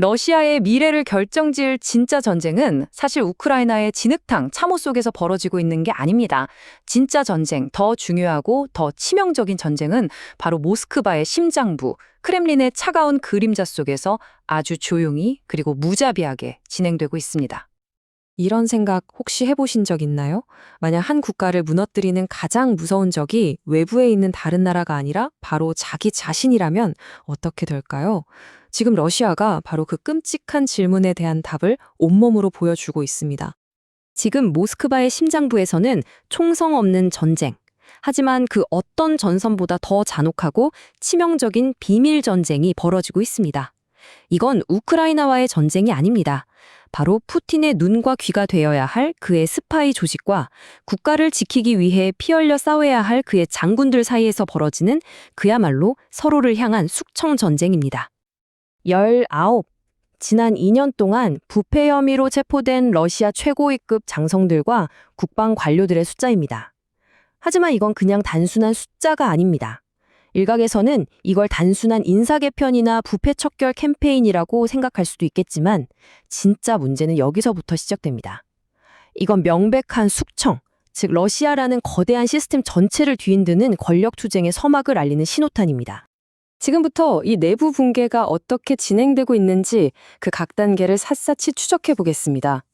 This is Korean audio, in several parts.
러시아의 미래를 결정지을 진짜 전쟁은 사실 우크라이나의 진흙탕 참호 속에서 벌어지고 있는 게 아닙니다. 진짜 전쟁, 더 중요하고 더 치명적인 전쟁은 바로 모스크바의 심장부, 크렘린의 차가운 그림자 속에서 아주 조용히 그리고 무자비하게 진행되고 있습니다. 이런 생각 혹시 해보신 적 있나요? 만약 한 국가를 무너뜨리는 가장 무서운 적이 외부에 있는 다른 나라가 아니라 바로 자기 자신이라면 어떻게 될까요? 지금 러시아가 바로 그 끔찍한 질문에 대한 답을 온몸으로 보여주고 있습니다. 지금 모스크바의 심장부에서는 총성 없는 전쟁. 하지만 그 어떤 전선보다 더 잔혹하고 치명적인 비밀 전쟁이 벌어지고 있습니다. 이건 우크라이나와의 전쟁이 아닙니다. 바로 푸틴의 눈과 귀가 되어야 할 그의 스파이 조직과 국가를 지키기 위해 피 흘려 싸워야 할 그의 장군들 사이에서 벌어지는 그야말로 서로를 향한 숙청 전쟁입니다. 19. 지난 2년 동안 부패 혐의로 체포된 러시아 최고위급 장성들과 국방 관료들의 숫자입니다. 하지만 이건 그냥 단순한 숫자가 아닙니다. 일각에서는 이걸 단순한 인사 개편이나 부패 척결 캠페인이라고 생각할 수도 있겠지만 진짜 문제는 여기서부터 시작됩니다. 이건 명백한 숙청, 즉 러시아라는 거대한 시스템 전체를 뒤흔드는 권력 투쟁의 서막을 알리는 신호탄입니다. 지금부터 이 내부 붕괴가 어떻게 진행되고 있는지 그 각 단계를 샅샅이 추적해 보겠습니다.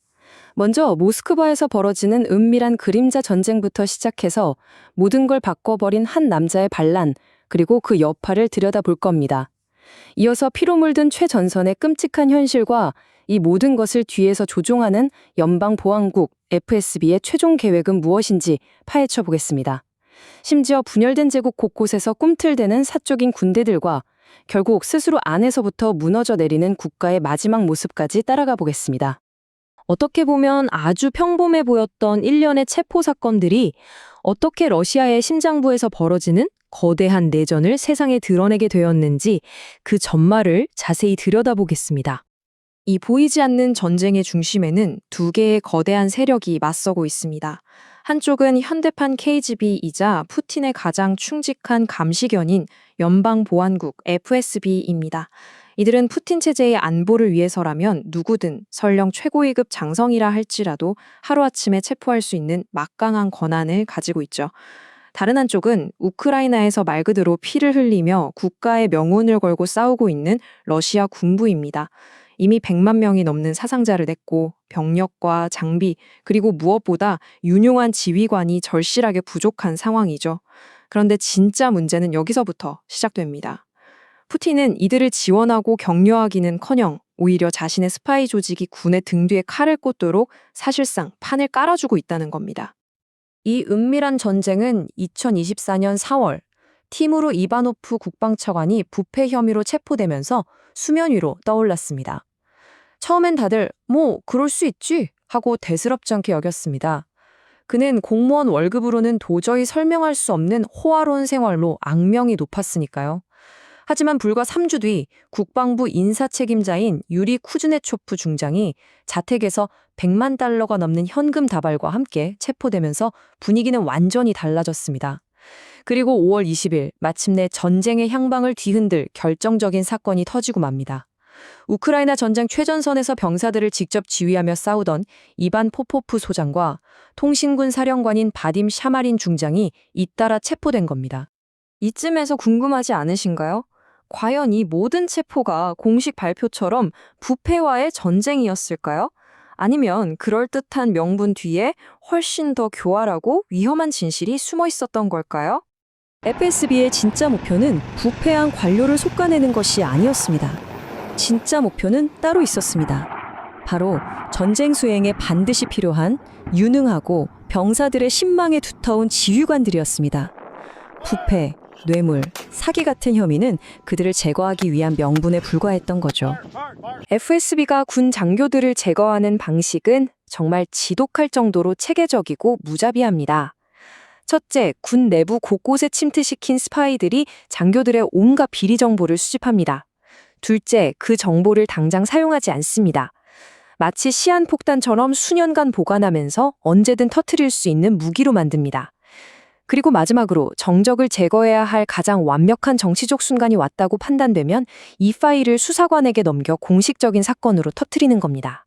먼저 모스크바에서 벌어지는 은밀한 그림자 전쟁부터 시작해서 모든 걸 바꿔버린 한 남자의 반란, 그리고 그 여파를 들여다볼 겁니다. 이어서 피로 물든 최전선의 끔찍한 현실과 이 모든 것을 뒤에서 조종하는 연방보안국 FSB의 최종 계획은 무엇인지 파헤쳐 보겠습니다. 심지어 분열된 제국 곳곳에서 꿈틀대는 사적인 군대들과 결국 스스로 안에서부터 무너져 내리는 국가의 마지막 모습까지 따라가 보겠습니다. 어떻게 보면 아주 평범해 보였던 일련의 체포 사건들이 어떻게 러시아의 심장부에서 벌어지는 거대한 내전을 세상에 드러내게 되었는지 그 전말을 자세히 들여다보겠습니다. 이 보이지 않는 전쟁의 중심에는 두 개의 거대한 세력이 맞서고 있습니다. 한쪽은 현대판 KGB이자 푸틴의 가장 충직한 감시견인 연방보안국 FSB입니다. 이들은 푸틴 체제의 안보를 위해서라면 누구든 설령 최고위급 장성이라 할지라도 하루아침에 체포할 수 있는 막강한 권한을 가지고 있죠. 다른 한쪽은 우크라이나에서 말 그대로 피를 흘리며 국가의 명운을 걸고 싸우고 있는 러시아 군부입니다. 이미 100만 명이 넘는 사상자를 냈고 병력과 장비 그리고 무엇보다 유용한 지휘관이 절실하게 부족한 상황이죠. 그런데 진짜 문제는 여기서부터 시작됩니다. 푸틴은 이들을 지원하고 격려하기는커녕 오히려 자신의 스파이 조직이 군의 등 뒤에 칼을 꽂도록 사실상 판을 깔아주고 있다는 겁니다. 이 은밀한 전쟁은 2024년 4월 티무르 이바노프 국방차관이 부패 혐의로 체포되면서 수면 위로 떠올랐습니다. 처음엔 다들 뭐 그럴 수 있지 하고 대수롭지 않게 여겼습니다. 그는 공무원 월급으로는 도저히 설명할 수 없는 호화로운 생활로 악명이 높았으니까요. 하지만 불과 3주 뒤 국방부 인사 책임자인 유리 쿠즈네초프 중장이 자택에서 100만 달러가 넘는 현금 다발과 함께 체포되면서 분위기는 완전히 달라졌습니다. 그리고 5월 20일 마침내 전쟁의 향방을 뒤흔들 결정적인 사건이 터지고 맙니다. 우크라이나 전쟁 최전선에서 병사들을 직접 지휘하며 싸우던 이반 포포프 소장과 통신군 사령관인 바딤 샤마린 중장이 잇따라 체포된 겁니다. 이쯤에서 궁금하지 않으신가요? 과연 이 모든 체포가 공식 발표처럼 부패와의 전쟁이었을까요? 아니면 그럴듯한 명분 뒤에 훨씬 더 교활하고 위험한 진실이 숨어 있었던 걸까요? FSB의 진짜 목표는 부패한 관료를 솎아내는 것이 아니었습니다. 진짜 목표는 따로 있었습니다. 바로 전쟁 수행에 반드시 필요한 유능하고 병사들의 신망에 두터운 지휘관들이었습니다. 부패, 뇌물, 사기 같은 혐의는 그들을 제거하기 위한 명분에 불과했던 거죠. FSB가 군 장교들을 제거하는 방식은 정말 지독할 정도로 체계적이고 무자비합니다. 첫째, 군 내부 곳곳에 침투시킨 스파이들이 장교들의 온갖 비리 정보를 수집합니다. 둘째, 그 정보를 당장 사용하지 않습니다. 마치 시한폭탄처럼 수년간 보관하면서 언제든 터트릴 수 있는 무기로 만듭니다. 그리고 마지막으로 정적을 제거해야 할 가장 완벽한 정치적 순간이 왔다고 판단되면 이 파일을 수사관에게 넘겨 공식적인 사건으로 터트리는 겁니다.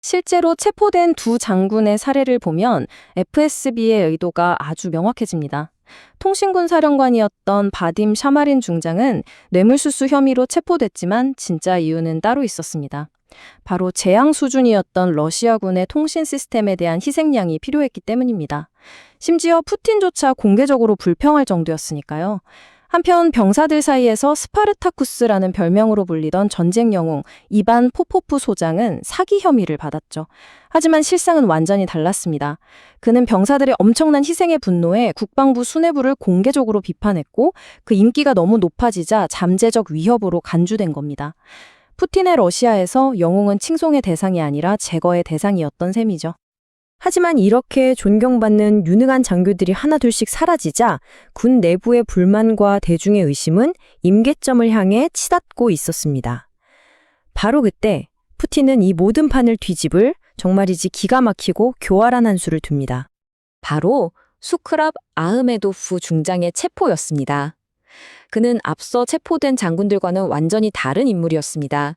실제로 체포된 두 장군의 사례를 보면 FSB의 의도가 아주 명확해집니다. 통신군 사령관이었던 바딤 샤마린 중장은 뇌물수수 혐의로 체포됐지만 진짜 이유는 따로 있었습니다. 바로 재앙 수준이었던 러시아군의 통신 시스템에 대한 희생양이 필요했기 때문입니다. 심지어 푸틴조차 공개적으로 불평할 정도였으니까요. 한편 병사들 사이에서 스파르타쿠스라는 별명으로 불리던 전쟁 영웅 이반 포포프 소장은 사기 혐의를 받았죠. 하지만 실상은 완전히 달랐습니다. 그는 병사들의 엄청난 희생에 분노해 국방부 수뇌부를 공개적으로 비판했고 그 인기가 너무 높아지자 잠재적 위협으로 간주된 겁니다. 푸틴의 러시아에서 영웅은 칭송의 대상이 아니라 제거의 대상이었던 셈이죠. 하지만 이렇게 존경받는 유능한 장교들이 하나둘씩 사라지자 군 내부의 불만과 대중의 의심은 임계점을 향해 치닫고 있었습니다. 바로 그때 푸틴은 이 모든 판을 뒤집을 정말이지 기가 막히고 교활한 한 수를 둡니다. 바로 수크랍 아흐메도프 중장의 체포였습니다. 그는 앞서 체포된 장군들과는 완전히 다른 인물이었습니다.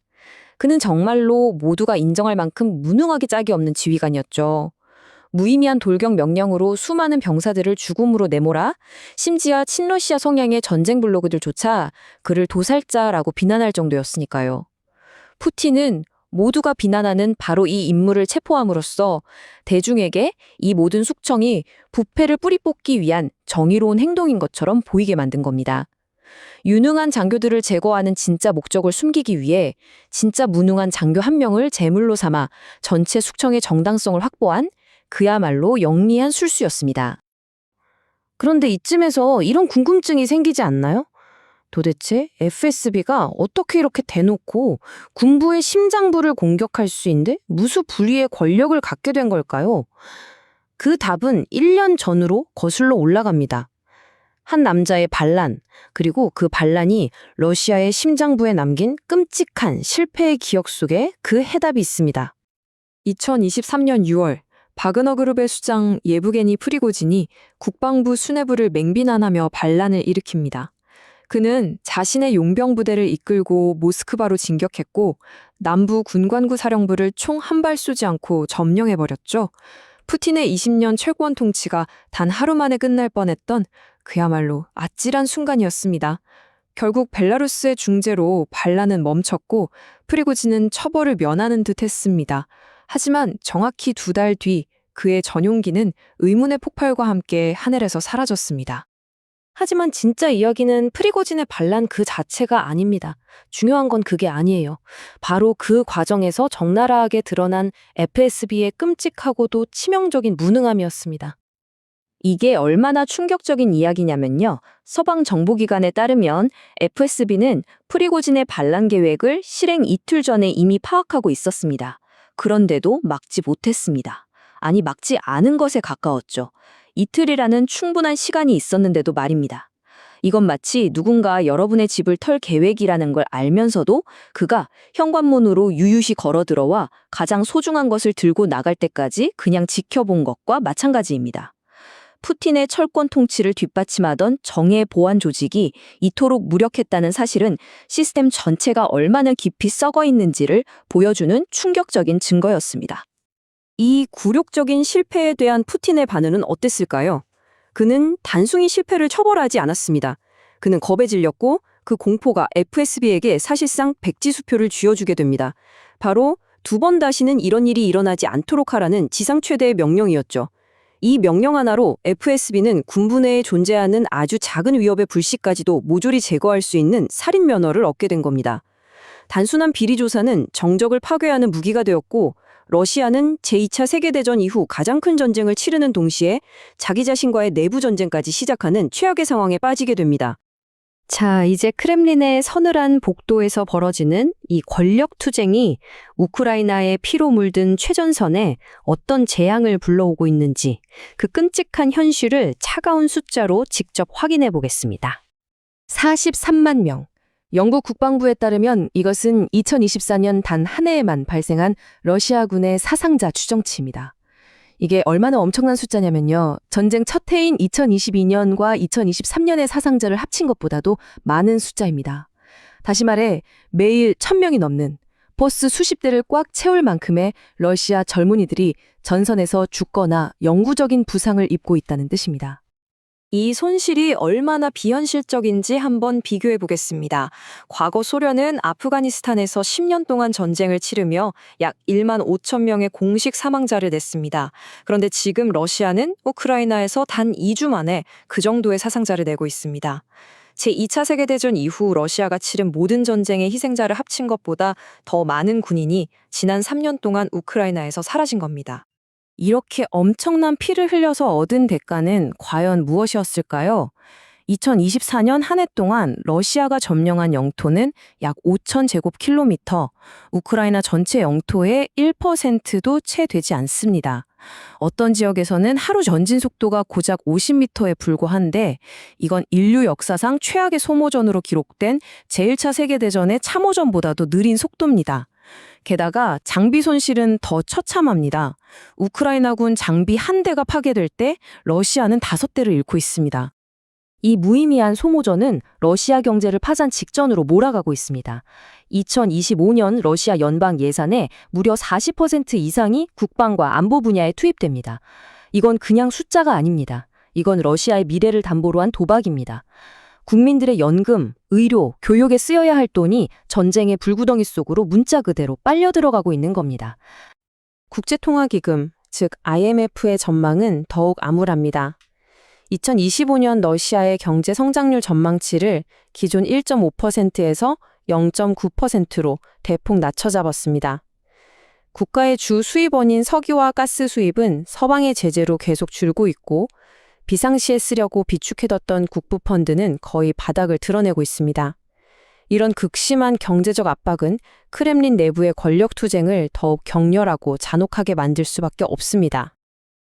그는 정말로 모두가 인정할 만큼 무능하기 짝이 없는 지휘관이었죠. 무의미한 돌격 명령으로 수많은 병사들을 죽음으로 내몰아 심지어 친러시아 성향의 전쟁 블로그들조차 그를 도살자라고 비난할 정도였으니까요. 푸틴은 모두가 비난하는 바로 이 인물을 체포함으로써 대중에게 이 모든 숙청이 부패를 뿌리 뽑기 위한 정의로운 행동인 것처럼 보이게 만든 겁니다. 유능한 장교들을 제거하는 진짜 목적을 숨기기 위해 진짜 무능한 장교 한 명을 제물로 삼아 전체 숙청의 정당성을 확보한 그야말로 영리한 술수였습니다. 그런데 이쯤에서 이런 궁금증이 생기지 않나요? 도대체 FSB가 어떻게 이렇게 대놓고 군부의 심장부를 공격할 수 있는데 무수 불위의 권력을 갖게 된 걸까요? 그 답은 1년 전으로 거슬러 올라갑니다. 한 남자의 반란, 그리고 그 반란이 러시아의 심장부에 남긴 끔찍한 실패의 기억 속에 그 해답이 있습니다. 2023년 6월 바그너 그룹의 수장 예부게니 프리고진이 국방부 수뇌부를 맹비난하며 반란을 일으킵니다. 그는 자신의 용병 부대를 이끌고 모스크바로 진격했고 남부 군관구 사령부를 총 한 발 쏘지 않고 점령해버렸죠. 푸틴의 20년 최고원 통치가 단 하루 만에 끝날 뻔했던 그야말로 아찔한 순간이었습니다. 결국 벨라루스의 중재로 반란은 멈췄고 프리고진은 처벌을 면하는 듯 했습니다. 하지만 정확히 두 달 뒤 그의 전용기는 의문의 폭발과 함께 하늘에서 사라졌습니다. 하지만 진짜 이야기는 프리고진의 반란 그 자체가 아닙니다. 중요한 건 그게 아니에요. 바로 그 과정에서 적나라하게 드러난 FSB의 끔찍하고도 치명적인 무능함이었습니다. 이게 얼마나 충격적인 이야기냐면요. 서방 정보기관에 따르면 FSB는 프리고진의 반란 계획을 실행 이틀 전에 이미 파악하고 있었습니다. 그런데도 막지 못했습니다. 아니, 막지 않은 것에 가까웠죠. 이틀이라는 충분한 시간이 있었는데도 말입니다. 이건 마치 누군가 여러분의 집을 털 계획이라는 걸 알면서도 그가 현관문으로 유유히 걸어 들어와 가장 소중한 것을 들고 나갈 때까지 그냥 지켜본 것과 마찬가지입니다. 푸틴의 철권 통치를 뒷받침하던 정예 보안 조직이 이토록 무력했다는 사실은 시스템 전체가 얼마나 깊이 썩어 있는지를 보여주는 충격적인 증거였습니다. 이 굴욕적인 실패에 대한 푸틴의 반응은 어땠을까요? 그는 단순히 실패를 처벌하지 않았습니다. 그는 겁에 질렸고 그 공포가 FSB에게 사실상 백지 수표를 쥐어주게 됩니다. 바로 두 번 다시는 이런 일이 일어나지 않도록 하라는 지상 최대의 명령이었죠. 이 명령 하나로 FSB는 군부 내에 존재하는 아주 작은 위협의 불씨까지도 모조리 제거할 수 있는 살인 면허를 얻게 된 겁니다. 단순한 비리 조사는 정적을 파괴하는 무기가 되었고 러시아는 제2차 세계대전 이후 가장 큰 전쟁을 치르는 동시에 자기 자신과의 내부 전쟁까지 시작하는 최악의 상황에 빠지게 됩니다. 자, 이제 크렘린의 서늘한 복도에서 벌어지는 이 권력 투쟁이 우크라이나의 피로 물든 최전선에 어떤 재앙을 불러오고 있는지 그 끔찍한 현실을 차가운 숫자로 직접 확인해 보겠습니다. 43만 명. 영국 국방부에 따르면 이것은 2024년 단 한 해에만 발생한 러시아군의 사상자 추정치입니다. 이게 얼마나 엄청난 숫자냐면요. 전쟁 첫 해인 2022년과 2023년의 사상자를 합친 것보다도 많은 숫자입니다. 다시 말해 매일 1000명이 넘는 버스 수십 대를 꽉 채울 만큼의 러시아 젊은이들이 전선에서 죽거나 영구적인 부상을 입고 있다는 뜻입니다. 이 손실이 얼마나 비현실적인지 한번 비교해 보겠습니다. 과거 소련은 아프가니스탄에서 10년 동안 전쟁을 치르며 약 1만 5천 명의 공식 사망자를 냈습니다. 그런데 지금 러시아는 우크라이나에서 단 2주 만에 그 정도의 사상자를 내고 있습니다. 제2차 세계대전 이후 러시아가 치른 모든 전쟁의 희생자를 합친 것보다 더 많은 군인이 지난 3년 동안 우크라이나에서 사라진 겁니다. 이렇게 엄청난 피를 흘려서 얻은 대가는 과연 무엇이었을까요? 2024년 한 해 동안 러시아가 점령한 영토는 약 5천 제곱킬로미터, 우크라이나 전체 영토의 1%도 채 되지 않습니다. 어떤 지역에서는 하루 전진 속도가 고작 50m에 불과한데 이건 인류 역사상 최악의 소모전으로 기록된 제1차 세계대전의 참호전보다도 느린 속도입니다. 게다가 장비 손실은 더 처참합니다. 우크라이나군 장비 한 대가 파괴될 때 러시아는 다섯 대를 잃고 있습니다. 이 무의미한 소모전은 러시아 경제를 파산 직전으로 몰아가고 있습니다. 2025년 러시아 연방 예산의 무려 40% 이상이 국방과 안보 분야에 투입됩니다. 이건 그냥 숫자가 아닙니다. 이건 러시아의 미래를 담보로 한 도박입니다. 국민들의 연금, 의료, 교육에 쓰여야 할 돈이 전쟁의 불구덩이 속으로 문자 그대로 빨려 들어가고 있는 겁니다. 국제통화기금, 즉 IMF의 전망은 더욱 암울합니다. 2025년 러시아의 경제 성장률 전망치를 기존 1.5%에서 0.9%로 대폭 낮춰 잡았습니다. 국가의 주 수입원인 석유와 가스 수입은 서방의 제재로 계속 줄고 있고 비상시에 쓰려고 비축해뒀던 국부 펀드는 거의 바닥을 드러내고 있습니다. 이런 극심한 경제적 압박은 크렘린 내부의 권력 투쟁을 더욱 격렬하고 잔혹하게 만들 수밖에 없습니다.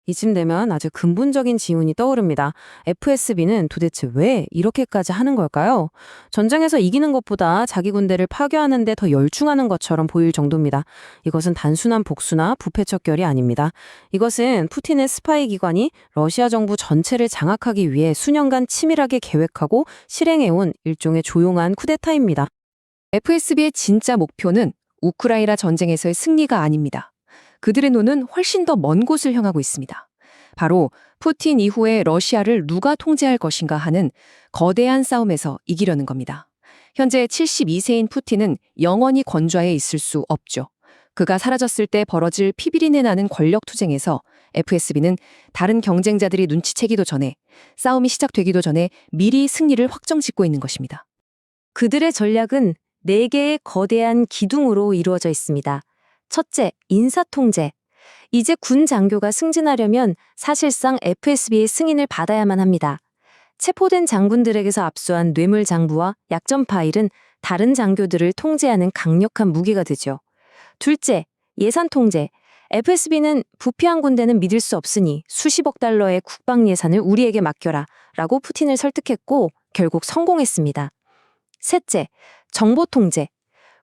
이쯤 되면 아주 근본적인 지문이 떠오릅니다. FSB는 도대체 왜 이렇게까지 하는 걸까요? 전쟁에서 이기는 것보다 자기 군대를 파괴하는데 더 열중하는 것처럼 보일 정도입니다. 이것은 단순한 복수나 부패 척결이 아닙니다. 이것은 푸틴의 스파이 기관이 러시아 정부 전체를 장악하기 위해 수년간 치밀하게 계획하고 실행해온 일종의 조용한 쿠데타입니다. FSB의 진짜 목표는 우크라이나 전쟁에서의 승리가 아닙니다. 그들의 눈은 훨씬 더 먼 곳을 향하고 있습니다. 바로 푸틴 이후에 러시아를 누가 통제할 것인가 하는 거대한 싸움에서 이기려는 겁니다. 현재 72세인 푸틴은 영원히 권좌에 있을 수 없죠. 그가 사라졌을 때 벌어질 피비린내 나는 권력 투쟁에서 FSB는 다른 경쟁자들이 눈치채기도 전에 싸움이 시작되기도 전에 미리 승리를 확정 짓고 있는 것입니다. 그들의 전략은 네 개의 거대한 기둥으로 이루어져 있습니다. 첫째, 인사통제. 이제 군 장교가 승진하려면 사실상 FSB의 승인을 받아야만 합니다. 체포된 장군들에게서 압수한 뇌물 장부와 약점 파일은 다른 장교들을 통제하는 강력한 무기가 되죠. 둘째, 예산 통제. FSB는 부패한 군대는 믿을 수 없으니 수십억 달러의 국방 예산을 우리에게 맡겨라 라고 푸틴을 설득했고 결국 성공했습니다. 셋째, 정보 통제.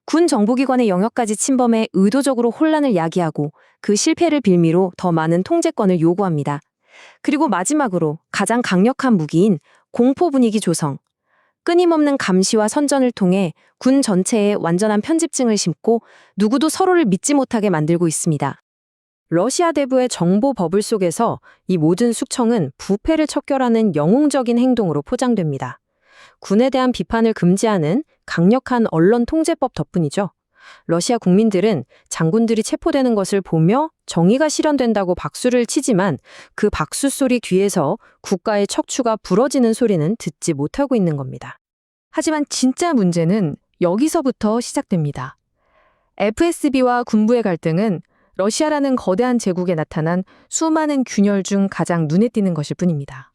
군 정보기관의 영역까지 침범해 의도적으로 혼란을 야기하고 그 실패를 빌미로 더 많은 통제권을 요구합니다. 그리고 마지막으로 가장 강력한 무기인 공포 분위기 조성. 끊임없는 감시와 선전을 통해 군 전체에 완전한 편집증을 심고 누구도 서로를 믿지 못하게 만들고 있습니다. 러시아 대부의 정보 버블 속에서 이 모든 숙청은 부패를 척결하는 영웅적인 행동으로 포장됩니다. 군에 대한 비판을 금지하는 강력한 언론 통제법 덕분이죠. 러시아 국민들은 장군들이 체포되는 것을 보며 정의가 실현된다고 박수를 치지만 그 박수 소리 뒤에서 국가의 척추가 부러지는 소리는 듣지 못하고 있는 겁니다. 하지만 진짜 문제는 여기서부터 시작됩니다. FSB와 군부의 갈등은 러시아라는 거대한 제국에 나타난 수많은 균열 중 가장 눈에 띄는 것일 뿐입니다.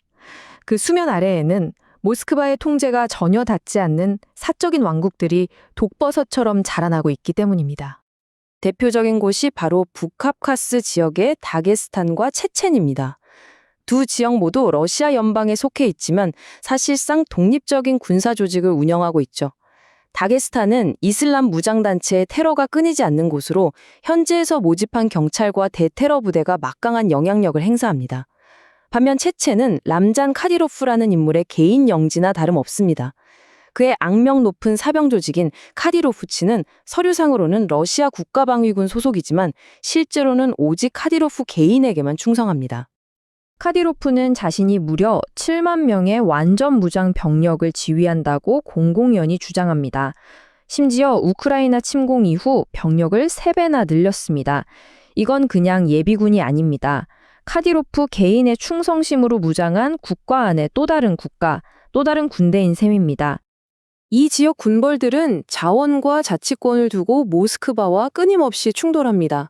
그 수면 아래에는 모스크바의 통제가 전혀 닿지 않는 사적인 왕국들이 독버섯처럼 자라나고 있기 때문입니다. 대표적인 곳이 바로 북카프카스 지역의 다게스탄과 체첸입니다. 두 지역 모두 러시아 연방에 속해 있지만 사실상 독립적인 군사 조직을 운영하고 있죠. 다게스탄은 이슬람 무장단체의 테러가 끊이지 않는 곳으로 현지에서 모집한 경찰과 대테러 부대가 막강한 영향력을 행사합니다. 반면 체체는 람잔 카디로프라는 인물의 개인 영지나 다름없습니다. 그의 악명 높은 사병 조직인 카디로프치는 서류상으로는 러시아 국가방위군 소속이지만 실제로는 오직 카디로프 개인에게만 충성합니다. 카디로프는 자신이 무려 7만 명의 완전 무장 병력을 지휘한다고 공공연히 주장합니다. 심지어 우크라이나 침공 이후 병력을 3배나 늘렸습니다. 이건 그냥 예비군이 아닙니다. 카디로프 개인의 충성심으로 무장한 국가 안의 또 다른 국가, 또 다른 군대인 셈입니다. 이 지역 군벌들은 자원과 자치권을 두고 모스크바와 끊임없이 충돌합니다.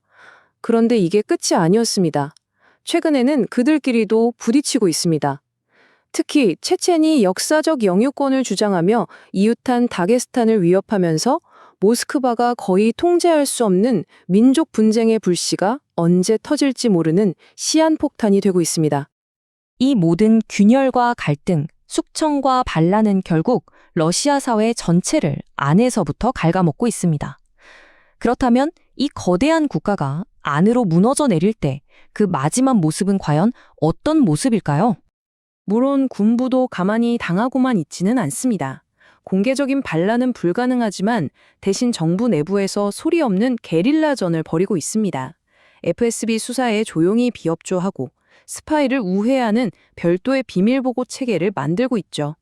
그런데 이게 끝이 아니었습니다. 최근에는 그들끼리도 부딪히고 있습니다. 특히 체첸이 역사적 영유권을 주장하며 이웃한 다게스탄을 위협하면서 모스크바가 거의 통제할 수 없는 민족 분쟁의 불씨가 언제 터질지 모르는 시한폭탄이 되고 있습니다. 이 모든 균열과 갈등, 숙청과 반란은 결국 러시아 사회 전체를 안에서부터 갉아먹고 있습니다. 그렇다면 이 거대한 국가가 안으로 무너져 내릴 때 그 마지막 모습은 과연 어떤 모습일까요? 물론 군부도 가만히 당하고만 있지는 않습니다. 공개적인 반란은 불가능하지만 대신 정부 내부에서 소리 없는 게릴라전을 벌이고 있습니다. FSB 수사에 조용히 비협조하고 스파이를 우회하는 별도의 비밀보고 체계를 만들고 있죠.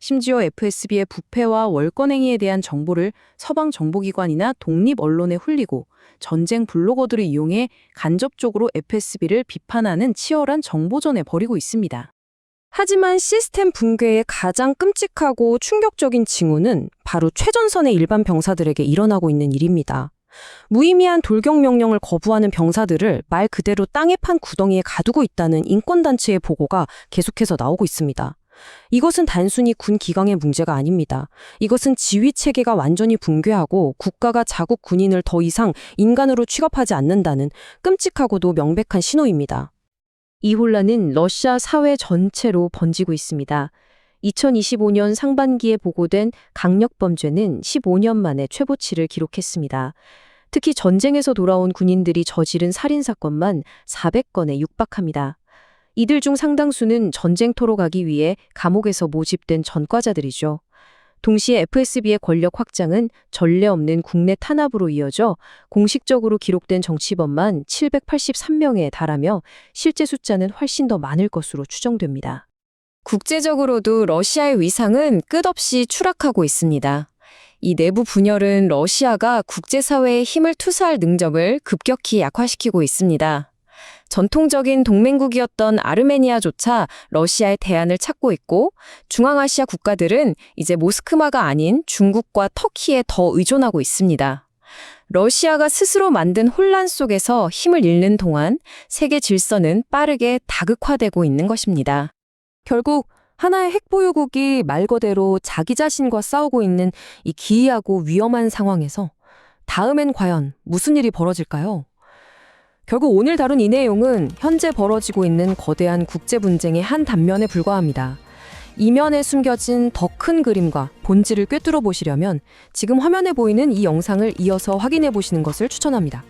심지어 FSB의 부패와 월권행위에 대한 정보를 서방 정보기관이나 독립 언론에 흘리고 전쟁 블로거들을 이용해 간접적으로 FSB를 비판하는 치열한 정보전에 벌이고 있습니다. 하지만 시스템 붕괴의 가장 끔찍하고 충격적인 징후는 바로 최전선의 일반 병사들에게 일어나고 있는 일입니다. 무의미한 돌격 명령을 거부하는 병사들을 말 그대로 땅에 판 구덩이에 가두고 있다는 인권단체의 보고가 계속해서 나오고 있습니다. 이것은 단순히 군 기강의 문제가 아닙니다. 이것은 지휘 체계가 완전히 붕괴하고 국가가 자국 군인을 더 이상 인간으로 취급하지 않는다는 끔찍하고도 명백한 신호입니다. 이 혼란은 러시아 사회 전체로 번지고 있습니다. 2025년 상반기에 보고된 강력 범죄는 15년 만에 최고치를 기록했습니다. 특히 전쟁에서 돌아온 군인들이 저지른 살인사건만 400건에 육박합니다. 이들 중 상당수는 전쟁터로 가기 위해 감옥에서 모집된 전과자들이죠. 동시에 FSB의 권력 확장은 전례 없는 국내 탄압으로 이어져 공식적으로 기록된 정치범만 783명에 달하며 실제 숫자는 훨씬 더 많을 것으로 추정됩니다. 국제적으로도 러시아의 위상은 끝없이 추락하고 있습니다. 이 내부 분열은 러시아가 국제사회에 힘을 투사할 능력을 급격히 약화시키고 있습니다. 전통적인 동맹국이었던 아르메니아조차 러시아의 대안을 찾고 있고 중앙아시아 국가들은 이제 모스크바가 아닌 중국과 터키에 더 의존하고 있습니다. 러시아가 스스로 만든 혼란 속에서 힘을 잃는 동안 세계 질서는 빠르게 다극화되고 있는 것입니다. 결국 하나의 핵보유국이 말 그대로 자기 자신과 싸우고 있는 이 기이하고 위험한 상황에서 다음엔 과연 무슨 일이 벌어질까요? 결국 오늘 다룬 이 내용은 현재 벌어지고 있는 거대한 국제 분쟁의 한 단면에 불과합니다. 이면에 숨겨진 더 큰 그림과 본질을 꿰뚫어 보시려면 지금 화면에 보이는 이 영상을 이어서 확인해 보시는 것을 추천합니다.